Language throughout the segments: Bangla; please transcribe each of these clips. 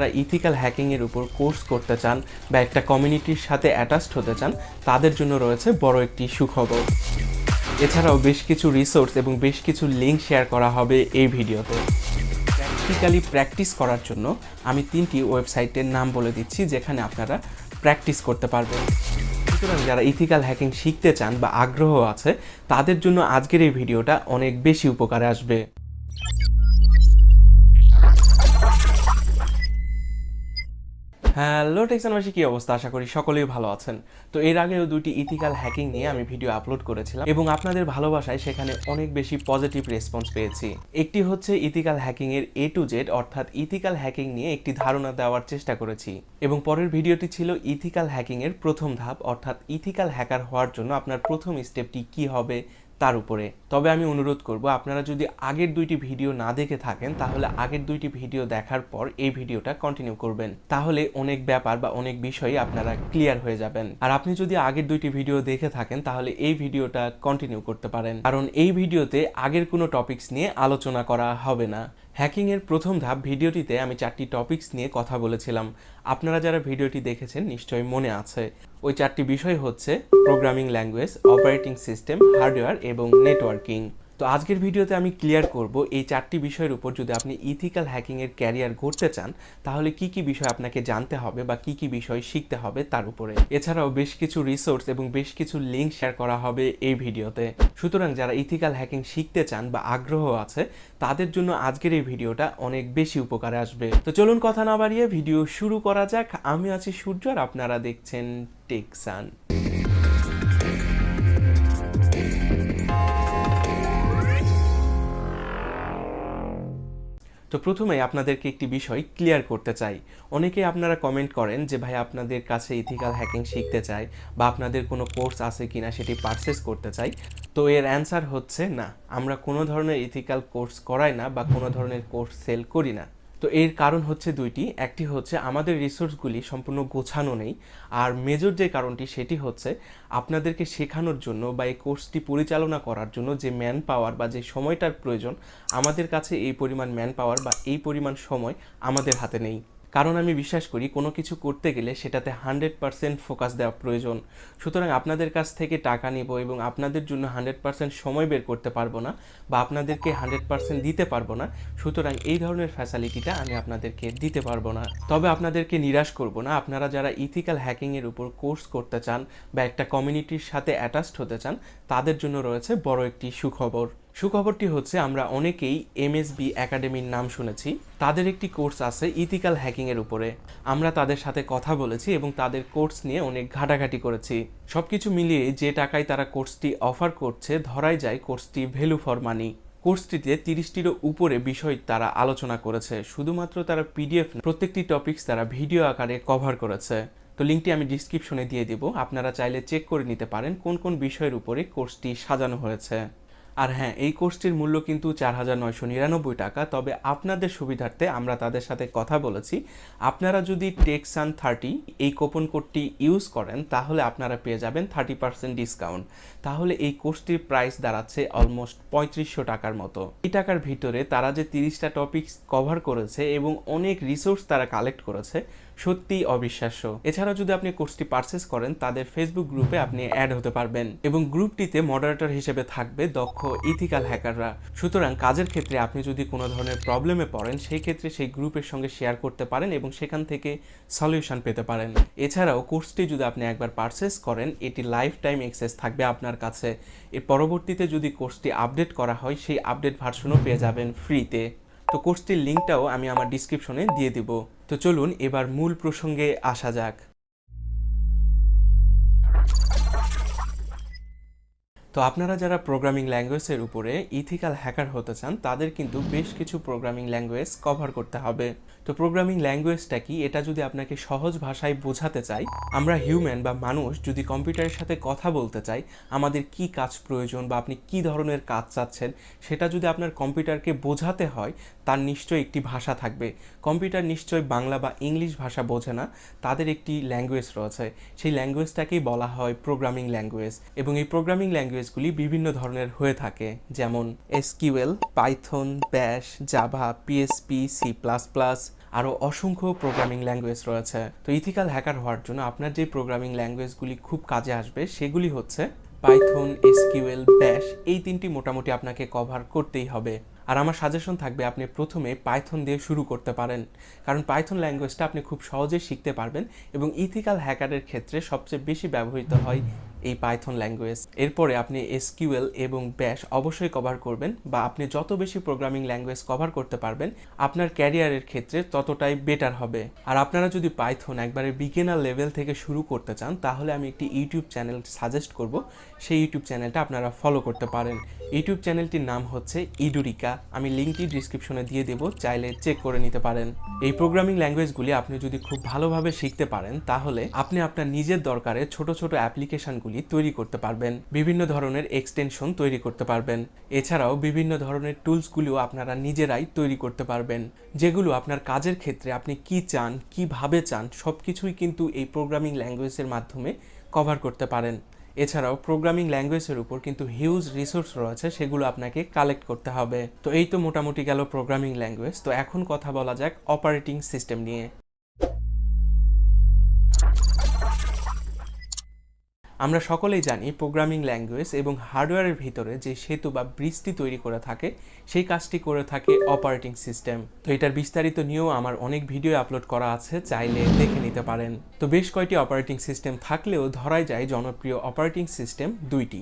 যারা ইথিক্যাল হ্যাকিংয়ের উপর কোর্স করতে চান বা একটা কমিউনিটির সাথে অ্যাটাচড হতে চান, তাদের জন্য রয়েছে বড় একটি সুখবর। এছাড়াও বেশ কিছু রিসোর্স এবং বেশ কিছু লিঙ্ক শেয়ার করা হবে এই ভিডিওতে। প্র্যাকটিক্যালি প্র্যাকটিস করার জন্য আমি তিনটি ওয়েবসাইটের নাম বলে দিচ্ছি, যেখানে আপনারা প্র্যাকটিস করতে পারবেন। সুতরাং যারা ইথিক্যাল হ্যাকিং শিখতে চান বা আগ্রহ আছে, তাদের জন্য আজকের এই ভিডিওটা অনেক বেশি উপকারে আসবে। হ্যালো, টেকসানবাসী, কী অবস্থা? আশা করি সকলেই ভালো আছেন। তো এর আগেও দুটি ইথিক্যাল হ্যাকিং নিয়ে আমি ভিডিও আপলোড করেছিলাম এবং আপনাদের ভালোবাসায় সেখানে অনেক বেশি পজিটিভ রেসপন্স পেয়েছি। একটি হচ্ছে ইথিক্যাল হ্যাকিং এর এ টু জেড অর্থাৎ ইথিক্যাল হ্যাকিং নিয়ে একটি ধারণা দেওয়ার চেষ্টা করেছি। এবং পরের ভিডিওটি ছিল ইথিক্যাল হ্যাকিং এর প্রথম ধাপ, অর্থাৎ ইথিক্যাল হ্যাকার হওয়ার জন্য আপনার প্রথম স্টেপটি কি হবে তার উপরে। তবে আমি অনুরোধ করব, আপনারা যদি আগের দুইটি ভিডিও না দেখে থাকেন, তাহলে আগের দুইটি ভিডিও দেখার পর এই ভিডিওটা কন্টিনিউ করবেন। তাহলে অনেক ব্যাপার বা অনেক বিষয় আপনারা ক্লিয়ার হয়ে যাবেন। আর আপনি যদি আগের দুইটি ভিডিও দেখে থাকেন, তাহলে এই ভিডিওটা কন্টিনিউ করতে পারেন। কারণ এই ভিডিওতে আগের কোনো টপিকস নিয়ে আলোচনা করা হবে না। হ্যাকিং এর প্রথম ধাপ ভিডিওটিতে আমি চারটি টপিকস নিয়ে কথা বলেছিলাম। আপনারা যারা ভিডিওটি দেখেছেন নিশ্চয়ই মনে আছে। ওই চারটি বিষয় হচ্ছে programming language operating system hardware এবং নেটওয়ার্কিং তো আজকের ভিডিওতে আমি ক্লিয়ার করব এই চারটি বিষয়ের উপর যদি আপনি ইথিক্যাল হ্যাকিং এর ক্যারিয়ার গড়তে চান, তাহলে কি কি বিষয় আপনাকে জানতে হবে বা কি কি বিষয় শিখতে হবে তার উপরে। এছাড়াও বেশ কিছু রিসোর্স এবং বেশ কিছু লিঙ্ক শেয়ার করা হবে এই ভিডিওতে। সুতরাং যারা ইথিক্যাল হ্যাকিং শিখতে চান বা আগ্রহ আছে, তাদের জন্য আজকের এই ভিডিওটা অনেক বেশি উপকারে আসবে। তো চলুন কথা না বাড়িয়ে ভিডিও শুরু করা যাক। আমি আছি সূর্য আর আপনারা দেখছেন টেকসান তো প্রথমে আপনাদেরকে একটি বিষয় ক্লিয়ার করতে চাই। অনেকে আপনারা কমেন্ট করেন যে, ভাই, আপনাদের কাছে ইথিক্যাল হ্যাকিং শিখতে চাই বা আপনাদের কোনো কোর্স আছে কি না সেটি পারচেস করতে চাই। তো এর অ্যান্সার হচ্ছে না। আমরা কোনো ধরনের ইথিক্যাল কোর্স করাই না বা কোনো ধরনের কোর্স সেল করি না। তো এর কারণ হচ্ছে দুইটি। একটি হচ্ছে আমাদের রিসোর্সগুলি সম্পূর্ণ গোছানো নেই। আর মেজর যে কারণটি, সেটি হচ্ছে আপনাদেরকে শেখানোর জন্য বা এই কোর্সটি পরিচালনা করার জন্য যে ম্যান পাওয়ার বা যে সময়টার প্রয়োজন, আমাদের কাছে এই পরিমাণ ম্যান পাওয়ার বা এই পরিমাণ সময় আমাদের হাতে নেই। কারণ আমি বিশ্বাস করি কোনো কিছু করতে গেলে সেটাতে হান্ড্রেড পার্সেন্ট ফোকাস দেওয়া প্রয়োজন। সুতরাং আপনাদের কাছ থেকে টাকা নিব এবং আপনাদের জন্য হান্ড্রেড পার্সেন্ট সময় বের করতে পারব না বা আপনাদেরকে হান্ড্রেড পার্সেন্ট দিতে পারব না। সুতরাং এই ধরনের ফ্যাসিলিটিটা আমি আপনাদেরকে দিতে পারব না। তবে আপনাদেরকে নিরাশ করব না। আপনারা যারা ইথিক্যাল হ্যাকিংয়ের উপর কোর্স করতে চান বা একটা কমিউনিটির সাথে অ্যাটাচড হতে চান, তাদের জন্য রয়েছে বড় একটি সুখবর। সুখবরটি হচ্ছে, আমরা অনেকেই এমএসবি একাডেমির নাম শুনেছি। তাদের একটি কোর্স আছে ইথিক্যাল হ্যাকিংয়ের উপরে। আমরা তাদের সাথে কথা বলেছি এবং তাদের কোর্স নিয়ে অনেক ঘাটাঘাটি করেছি। সব কিছু মিলিয়ে যে টাকায় তারা কোর্সটি অফার করছে, ধরাই যায় কোর্সটি ভ্যালু ফর মানি। কোর্সটিতে তিরিশটিরও উপরে বিষয় তারা আলোচনা করেছে। শুধুমাত্র তারা পিডিএফ প্রত্যেকটি টপিকস তারা ভিডিও আকারে কভার করেছে। তো লিঙ্কটি আমি ডিসক্রিপশনে দিয়ে দিব। আপনারা চাইলে চেক করে নিতে পারেন কোন কোন বিষয়ের উপরে কোর্সটি সাজানো হয়েছে। আর হ্যাঁ এই কোর্সটির মূল্য কিন্তু চার হাজার নয়শো নিরানব্বই টাকা। তবে আপনাদের সুবিধার্থে আমরা তাদের সাথে কথা বলেছি। আপনারা যদি টেক্সান থার্টি এই কোপন কোডটি ইউজ করেন, তাহলে আপনারা পেয়ে যাবেন থার্টি পার্সেন্ট ডিসকাউন্ট। তাহলে এই কোর্সটির প্রাইস দাঁড়াচ্ছে অলমোস্ট পঁয়ত্রিশশো টাকার মতো। এই টাকার ভিতরে তারা যে তিরিশটা টপিকস কভার করেছে এবং অনেক রিসোর্স তারা কালেক্ট করেছে সত্যিই অবিশ্বাস্য। এছাড়া যদি আপনি কোর্সটি পারচেস করেন, তাদের ফেসবুক গ্রুপে আপনি অ্যাড হতে পারবেন এবং গ্রুপটিতে মডারেটর হিসেবে থাকবে দক্ষ ইথিক্যাল হ্যাকাররা সুতরাং কাজের ক্ষেত্রে আপনি যদি কোনো ধরনের প্রবলেমে পড়েন, সেই ক্ষেত্রে সেই গ্রুপের সঙ্গে শেয়ার করতে পারেন এবং সেখান থেকে সলিউশন পেতে পারেন। এছাড়াও কোর্সটি যদি আপনি একবার পারচেস করেন, এটি লাইফ টাইম এক্সেস থাকবে আপনার কাছে। এর পরবর্তীতে যদি কোর্সটি আপডেট করা হয়, সেই আপডেট ভার্সনও পেয়ে যাবেন ফ্রিতে তো কোর্সটির লিঙ্কটাও আমি আমার ডিসক্রিপশনে দিয়ে দিব। তো চলুন এবার মূল প্রসঙ্গে আসা যাক। তো আপনারা যারা প্রোগ্রামিং ল্যাঙ্গুয়েজের উপরে ইথিক্যাল হ্যাকার হতে চান, তাদের কিন্তু বেশ কিছু প্রোগ্রামিং ল্যাঙ্গুয়েজ কভার করতে হবে। তো প্রোগ্রামিং ল্যাঙ্গুয়েজটা কি? এটা যদি আপনাকে সহজ ভাষায় বোঝাতে চাই, আমরা হিউম্যান বা মানুষ যদি কম্পিউটারের সাথে কথা বলতে চাই, আমাদের কি কাজ প্রয়োজন বা আপনি কি ধরনের কাজ চাচ্ছেন, সেটা যদি আপনার কম্পিউটারকে বোঝাতে হয় তার নিশ্চয়ই একটি ভাষা থাকবে। কম্পিউটার নিশ্চয়ই বাংলা বা ইংলিশ ভাষা বোঝে না, তাদের একটি ল্যাঙ্গুয়েজ রয়েছে। সেই ল্যাঙ্গুয়েজটাকেই বলা হয় প্রোগ্রামিং ল্যাঙ্গুয়েজ এবং এই প্রোগ্রামিং ল্যাঙ্গুয়েজগুলি বিভিন্ন ধরনের হয়ে থাকে, যেমন SQL, Python, bash, Java, PSP, C plus plus, আরও অসংখ্য প্রোগ্রামিং ল্যাঙ্গুয়েজ রয়েছে। তো ইথিক্যাল হ্যাকার হওয়ার জন্য আপনার যে প্রোগ্রামিং ল্যাঙ্গুয়েজগুলি খুব কাজে আসবে, সেগুলি হচ্ছে পাইথন, এসকিউএল, ব্যাশ, এই তিনটি মোটামুটি আপনাকে কভার করতেই হবে। আর আমার সাজেশন থাকবে আপনি প্রথমে পাইথন দিয়ে শুরু করতে পারেন। কারণ পাইথন ল্যাঙ্গুয়েজটা আপনি খুব সহজেই শিখতে পারবেন এবং ইথিক্যাল হ্যাকারের ক্ষেত্রে সবচেয়ে বেশি ব্যবহৃত হয় এই পাইথন ল্যাঙ্গুয়েজ এরপরে আপনি এসকিউএল এবং ব্যাশ অবশ্যই কভার করবেন বা আপনি যত বেশি প্রোগ্রামিং ল্যাঙ্গুয়েজ কভার করতে পারবেন, আপনার ক্যারিয়ারের ক্ষেত্রে ততটাই বেটার হবে। আর আপনারা যদি পাইথন একবারে বিগিনার লেভেল থেকে শুরু করতে চান, তাহলে আমি একটি ইউটিউব চ্যানেল সাজেস্ট করব। সেই ইউটিউব চ্যানেলটা আপনারা ফলো করতে পারেন। ইউটিউব চ্যানেলটির নাম হচ্ছে ইডুরিকা আমি লিঙ্কটি ডিসক্রিপশনে দিয়ে দেবো, চাইলে চেক করে নিতে পারেন। এই প্রোগ্রামিং ল্যাঙ্গুয়েজগুলি আপনি যদি খুব ভালোভাবে শিখতে পারেন, তাহলে আপনি আপনার নিজের দরকারে ছোট ছোট অ্যাপ্লিকেশনগুলি তৈরি করতে পারবেন। বিভিন্ন ধরনের এক্সটেনশন তৈরি করতে পারবেন। এছাড়াও বিভিন্ন ধরনের টুলসগুলিও আপনারা নিজেরাই তৈরি করতে পারবেন, যেগুলো আপনার কাজের ক্ষেত্রে আপনি কি চান, কীভাবে চান সব কিছুই কিন্তু এই প্রোগ্রামিং ল্যাঙ্গুয়েজের মাধ্যমে কভার করতে পারেন। এছাড়াও প্রোগ্রামিং ল্যাঙ্গুয়েজের উপর কিন্তু হিউজ রিসোর্স রয়েছে, সেগুলো আপনাকে কালেক্ট করতে হবে। তো এই তো মোটামুটি গেল প্রোগ্রামিং ল্যাঙ্গুয়েজ তো এখন কথা বলা যাক অপারেটিং সিস্টেম নিয়ে। আমরা সকলেই জানি প্রোগ্রামিং ল্যাঙ্গুয়েজ এবং হার্ডওয়্যারের ভিতরে যে সেতু বা ব্রিজটি তৈরি করে থাকে, সেই কাজটি করে থাকে অপারেটিং সিস্টেম তো এটার বিস্তারিত নিয়েও আমার অনেক ভিডিও আপলোড করা আছে, চাইলে দেখে নিতে পারেন। তো বেশ কয়টি অপারেটিং সিস্টেম থাকলেও ধরাই যায় জনপ্রিয় অপারেটিং সিস্টেম দুইটি।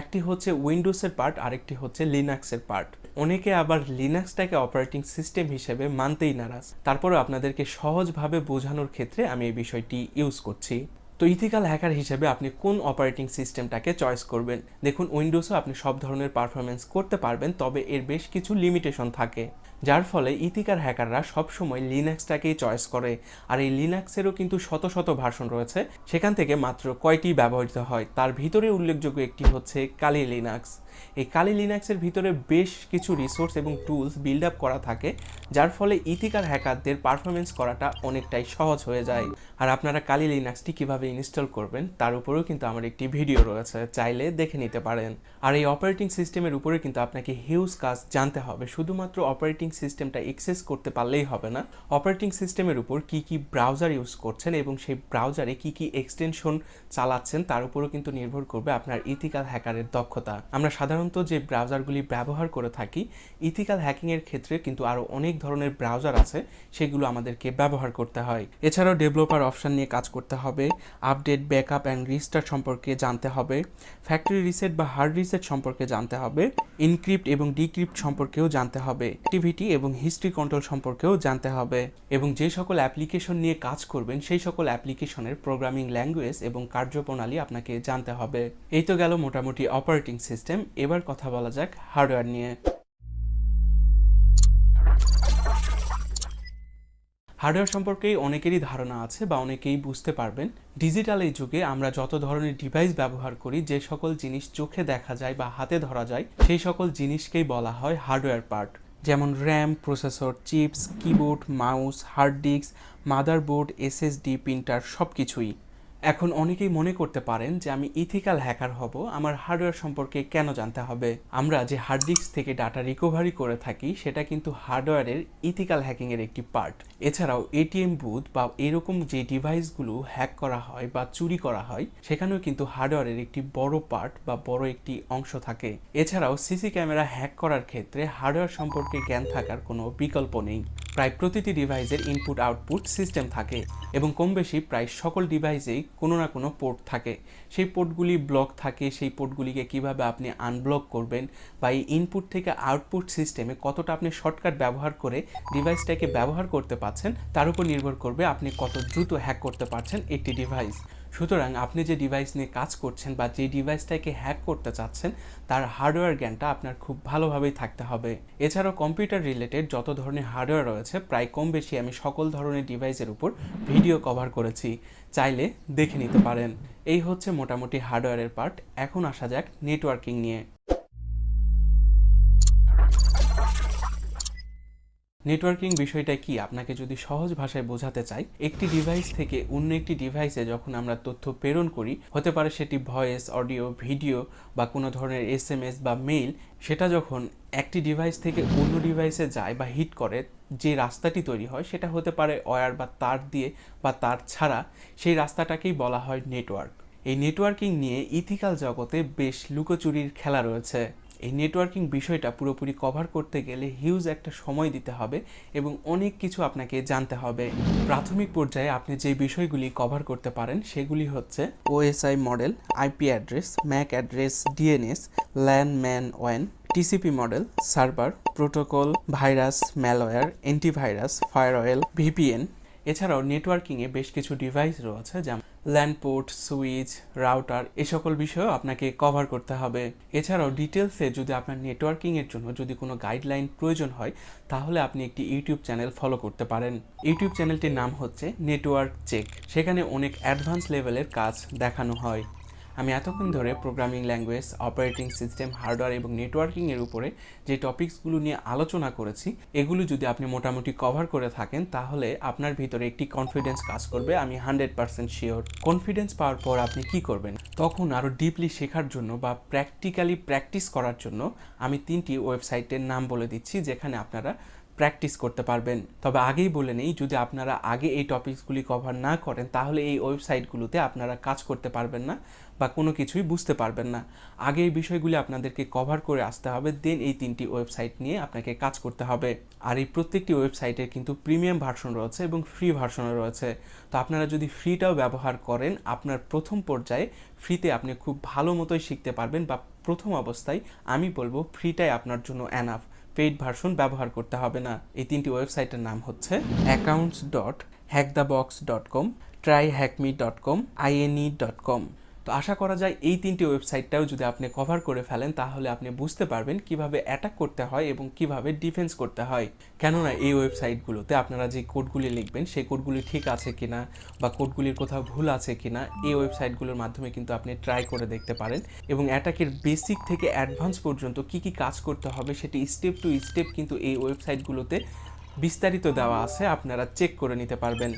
একটি হচ্ছে উইন্ডোজের পার্ট আরেকটি হচ্ছে লিনাক্সের পার্ট অনেকে আবার লিনাক্সটাকে অপারেটিং সিস্টেম হিসেবে মানতেই নারাজ। তারপরেও আপনাদেরকে সহজভাবে বোঝানোর ক্ষেত্রে আমি এই বিষয়টি ইউজ করছি। তো ইথিক্যাল হ্যাকার হিসেবে আপনি কোন অপারেটিং সিস্টেমটাকে চয়েস করবেন? দেখুন, উইন্ডোজও আপনি সব ধরনের পারফরমেন্স করতে পারবেন, তবে এর বেশ কিছু লিমিটেশন থাকে। যার ফলে ইথিকার হ্যাকাররা সবসময় লিনাক্সটাকেই চয়েস করে। আর এই লিনাক্সেরও কিন্তু শত শত ভার্সন রয়েছে। সেখান থেকে মাত্র কয়টি ব্যবহৃত হয়, তার ভিতরে উল্লেখযোগ্য একটি হচ্ছে কালি লিনাক্স। এই কালি লিনাক্সের ভিতরে বেশ কিছু রিসোর্স এবং টুলস বিল্ড আপ করা থাকে, যার ফলে ইথিকার হ্যাকারদের পারফরমেন্স করাটা অনেকটাই সহজ হয়ে যায়। আর আপনারা কালি লিনাক্সটি কীভাবে ইনস্টল করবেন, তার উপরেও কিন্তু আমার একটি ভিডিও রয়েছে, চাইলে দেখে নিতে পারেন। আর এই অপারেটিং সিস্টেমের উপরে কিন্তু আপনাকে হিউজ কাজ জানতে হবে, শুধুমাত্র অপারেটিং সিস্টেমটা এক্সেস করতে পারলেই হবে না। অপারেটিং সিস্টেমের উপর কি কি ব্রাউজার ইউজ করছেন এবং সেই ব্রাউজারে কি কি এক্সটেনশন চালাচ্ছেন, তার উপরও কিন্তু নির্ভর করবে আপনার ইথিক্যাল হ্যাকারের দক্ষতা। আমরা সাধারণত যে ব্রাউজারগুলি ব্যবহার করে থাকি ইথিক্যাল হ্যাকিংয়ের ক্ষেত্রে কিন্তু আরও অনেক ধরনের ব্রাউজার আছে, সেগুলো আমাদেরকে ব্যবহার করতে হয়। এছাড়াও ডেভেলপার অপশান নিয়ে কাজ করতে হবে আপডেট ব্যাকআপ অ্যান্ড রিস্টার্ট সম্পর্কে জানতে হবে ফ্যাক্টরি রিসেট বা হার্ড রিসেট সম্পর্কে জানতে হবে ইনক্রিপ্ট এবং ডিক্রিপ্ট সম্পর্কেও জানতে হবে অ্যাক্টিভিটি এবং হিস্ট্রি কন্ট্রোল সম্পর্কেও জানতে হবে এবং যে সকল অ্যাপ্লিকেশন নিয়ে কাজ করবেন, সেই সকল অ্যাপ্লিকেশনের প্রোগ্রামিং ল্যাঙ্গুয়েজ এবং কার্যপ্রণালী আপনাকে জানতে হবে। এই তো গেল মোটামুটি অপারেটিং সিস্টেম এবার কথা বলা যাক হার্ডওয়্যার নিয়ে। হার্ডওয়্যার সম্পর্কে অনেকেরই ধারণা আছে বা অনেকেই বুঝতে পারবেন। ডিজিটাল এই যুগে আমরা যত ধরনের ডিভাইস ব্যবহার করি, যে সকল জিনিস চোখে দেখা যায় বা হাতে ধরা যায়, সেই সকল জিনিসকেই বলা হয় হার্ডওয়্যার পার্ট যেমন RAM processor chips keyboard mouse hard disk motherboard SSD printer সব কিছুই এখন অনেকেই মনে করতে পারেন যে আমি ইথিক্যাল হ্যাকার হব, আমার হার্ডওয়্যার সম্পর্কে কেন জানতে হবে? আমরা যে হার্ড ডিস্ক থেকে ডাটা রিকভারি করে থাকি, সেটা কিন্তু হার্ডওয়্যারের ইথিক্যাল হ্যাকিংয়ের একটি পার্ট এছাড়াও এটিএম বুথ বা এরকম যে ডিভাইসগুলো হ্যাক করা হয় বা চুরি করা হয়, সেখানেও কিন্তু হার্ডওয়্যারের একটি বড় পার্ট বা বড় একটি অংশ থাকে। এছাড়াও সিসি ক্যামেরা হ্যাক করার ক্ষেত্রে হার্ডওয়্যার সম্পর্কে জ্ঞান থাকার কোনো বিকল্প নেই। প্রায় প্রতিটি ডিভাইসের ইনপুট আউটপুট সিস্টেম থাকে এবং কম বেশি প্রায় সকল ডিভাইসেই কোনো না কোনো পোর্ট থাকে। সেই পোর্টগুলি ব্লক থাকে, সেই পোর্টগুলিকে কীভাবে আপনি আনব্লক করবেন বা এই ইনপুট থেকে আউটপুট সিস্টেমে কতটা আপনি শর্টকাট ব্যবহার করে ডিভাইসটাকে ব্যবহার করতে পারছেন, তার উপর নির্ভর করবে আপনি কত দ্রুত হ্যাক করতে পারছেন একটি ডিভাইস সুতরাং আপনি যে ডিভাইস নিয়ে কাজ করছেন বা যে ডিভাইসটাকে হ্যাক করতে চাচ্ছেন, তার হার্ডওয়্যার জ্ঞানটা আপনার খুব ভালোভাবেই থাকতে হবে। এছাড়াও কম্পিউটার রিলেটেড যত ধরনের হার্ডওয়্যার রয়েছে, প্রায় কম বেশি আমি সকল ধরনের ডিভাইসের উপর ভিডিও কভার করেছি। চাইলে দেখে নিতে পারেন। এই হচ্ছে মোটামুটি হার্ডওয়্যারের পার্ট এখন আসা যাক নেটওয়ার্কিং নিয়ে। নেটওয়ার্কিং বিষয়টা কি? আপনাকে যদি সহজ ভাষায় বোঝাতে চাই, একটি ডিভাইস থেকে অন্য একটি ডিভাইসে যখন আমরা তথ্য প্রেরণ করি, হতে পারে সেটি ভয়েস অডিও ভিডিও বা কোনো ধরনের এস বা মেইল সেটা যখন একটি ডিভাইস থেকে অন্য ডিভাইসে যায় বা হিট করে, যে রাস্তাটি তৈরি হয়, সেটা হতে পারে ওয়্যার বা তার দিয়ে বা তার ছাড়া, সেই রাস্তাটাকেই বলা হয় নেটওয়ার্ক এই নেটওয়ার্কিং নিয়ে ইথিক্যাল জগতে বেশ লুকোচুরির খেলা রয়েছে। এই নেটওয়ার্কিং বিষয়টা পুরোপুরি কভার করতে গেলে হিউজ একটা সময় দিতে হবে এবং অনেক কিছু আপনাকে জানতে হবে। প্রাথমিক পর্যায়ে আপনি যে বিষয়গুলি কভার করতে পারেন সেগুলি হচ্ছে OSI model IP address MAC address DNS LAN MAN when TCP model server protocol virus malware antivirus firewall VPN এছাড়াও নেটওয়ার্কিংয়ে বেশ কিছু ডিভাইস রয়েছে যেমন ল্যান্ডপোর্ট সুইচ রাউটার এ সকল বিষয়ও আপনাকে কভার করতে হবে। এছাড়াও ডিটেলসে যদি আপনার নেটওয়ার্কিংয়ের জন্য যদি কোনো গাইডলাইন প্রয়োজন হয়, তাহলে আপনি একটি ইউটিউব চ্যানেল ফলো করতে পারেন। ইউটিউব চ্যানেলটির নাম হচ্ছে নেটওয়ার্ক চেক সেখানে অনেক অ্যাডভান্স লেভেলের কাজ দেখানো হয়। আমি এতক্ষণ ধরে programming language operating system hardware এবং নেটওয়ার্কিংয়ের উপরে যে টপিকসগুলো নিয়ে আলোচনা করেছি, এগুলো যদি আপনি মোটামুটি কভার করে থাকেন, তাহলে আপনার ভিতরে একটি কনফিডেন্স কাজ করবে। আমি হান্ড্রেড পার্সেন্ট শিওর কনফিডেন্স পাওয়ার পর আপনি কি করবেন? তখন আরও ডিপলি শেখার জন্য বা প্র্যাকটিক্যালি প্র্যাকটিস করার জন্য আমি তিনটি ওয়েবসাইটের নাম বলে দিচ্ছি, যেখানে আপনারা প্র্যাকটিস করতে পারবেন। তবে আগেই বলে নেই, যদি আপনারা আগে এই টপিকসগুলি কভার না করেন, তাহলে এই ওয়েবসাইটগুলোতে আপনারা কাজ করতে পারবেন না। বা কোনো কিছুই বুঝতে পারবেন না। আগে এই বিষয়গুলি আপনাদেরকে কভার করে আসতে হবে দেন এই তিনটি ওয়েবসাইট নিয়ে আপনাকে কাজ করতে হবে। আর এই প্রত্যেকটি ওয়েবসাইটের কিন্তু প্রিমিয়াম ভার্সন রয়েছে এবং ফ্রি ভার্সনও রয়েছে। তো আপনারা যদি ফ্রিটাও ব্যবহার করেন, আপনার প্রথম পর্যায়ে ফ্রিতে আপনি খুব ভালো মতোই শিখতে পারবেন বা প্রথম অবস্থায় আমি বলব ফ্রিটাই আপনার জন্য অ্যানাফ পেইড ভার্সন ব্যবহার করতে হবে না। এই তিনটি ওয়েবসাইটের নাম হচ্ছে accounts dot hack the box dot com try hack me dot com INE dot com তো আশা করা যায় এই তিনটি ওয়েবসাইটটাও যদি আপনি কভার করে ফেলেন, তাহলে আপনি বুঝতে পারবেন কীভাবে অ্যাটাক করতে হয় এবং কীভাবে ডিফেন্স করতে হয়। কেননা এই ওয়েবসাইটগুলোতে আপনারা যে কোডগুলি লিখবেন, সেই কোডগুলি ঠিক আছে কিনা বা কোডগুলির কোথাও ভুল আছে কিনা, এই ওয়েবসাইটগুলোর মাধ্যমে কিন্তু আপনি ট্রাই করে দেখতে পারেন। এবং অ্যাটাকের বেসিক থেকে অ্যাডভান্স পর্যন্ত কি কি কাজ করতে হবে, সেটি স্টেপ টু স্টেপ কিন্তু এই ওয়েবসাইটগুলোতে বিস্তারিত দেওয়া আছে, আপনারা চেক করে নিতে পারবেন।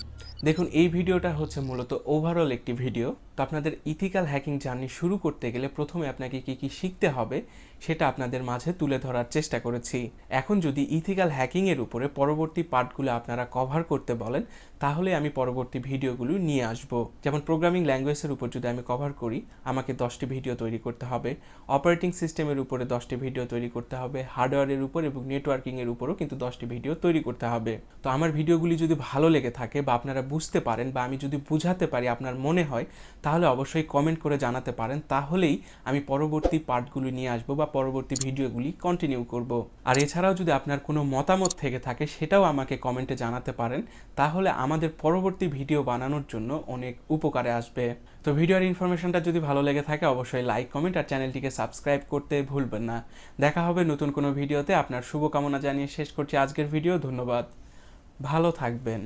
দেখুন, এই ভিডিওটা হচ্ছে মূলত ওভারঅল একটি ভিডিও তো আপনাদের ইথিক্যাল হ্যাকিং জার্নি শুরু করতে গেলে প্রথমে আপনাকে কি কি শিখতে হবে সেটা আপনাদের মাঝে তুলে ধরার চেষ্টা করেছি। এখন যদি ইথিক্যাল হ্যাকিংয়ের উপরে পরবর্তী পার্টগুলো আপনারা কভার করতে বলেন, তাহলে আমি পরবর্তী ভিডিওগুলো নিয়ে আসব। যেমন প্রোগ্রামিং ল্যাঙ্গুয়েজের উপর যদি আমি কভার করি, আমাকে দশটি ভিডিও তৈরি করতে হবে। অপারেটিং সিস্টেমের উপরে দশটি ভিডিও তৈরি করতে হবে। হার্ডওয়্যারের উপর এবং নেটওয়ার্কিংয়ের উপরও কিন্তু দশটি ভিডিও তৈরি করতে হবে। তো আমার ভিডিওগুলি যদি ভালো লেগে থাকে বা আপনারা বুঝতে পারেন বা আমি যদি বুঝাতে পারি আপনার মনে হয় তাহলে অবশ্যই কমেন্ট করে জানাতে পারেন। তাহলেই আমি পরবর্তী পার্টগুলি নিয়ে আসব বা পরবর্তী ভিডিওগুলি কন্টিনিউ করব। আর এছাড়াও যদি আপনার কোনো মতামত থেকে থাকে, সেটাও আমাকে কমেন্টে জানাতে পারেন। তাহলে আমাদের পরবর্তী ভিডিও বানানোর জন্য অনেক উপকারে আসবে। তো ভিডিওর ইনফরমেশনটা যদি ভালো লেগে থাকে, অবশ্যই লাইক কমেন্ট আর চ্যানেলটিকে সাবস্ক্রাইব করতে ভুলবেন না। দেখা হবে নতুন কোনো ভিডিওতে আপনার শুভকামনা জানিয়ে শেষ করছি আজকের ভিডিও ধন্যবাদ। ভালো থাকবেন।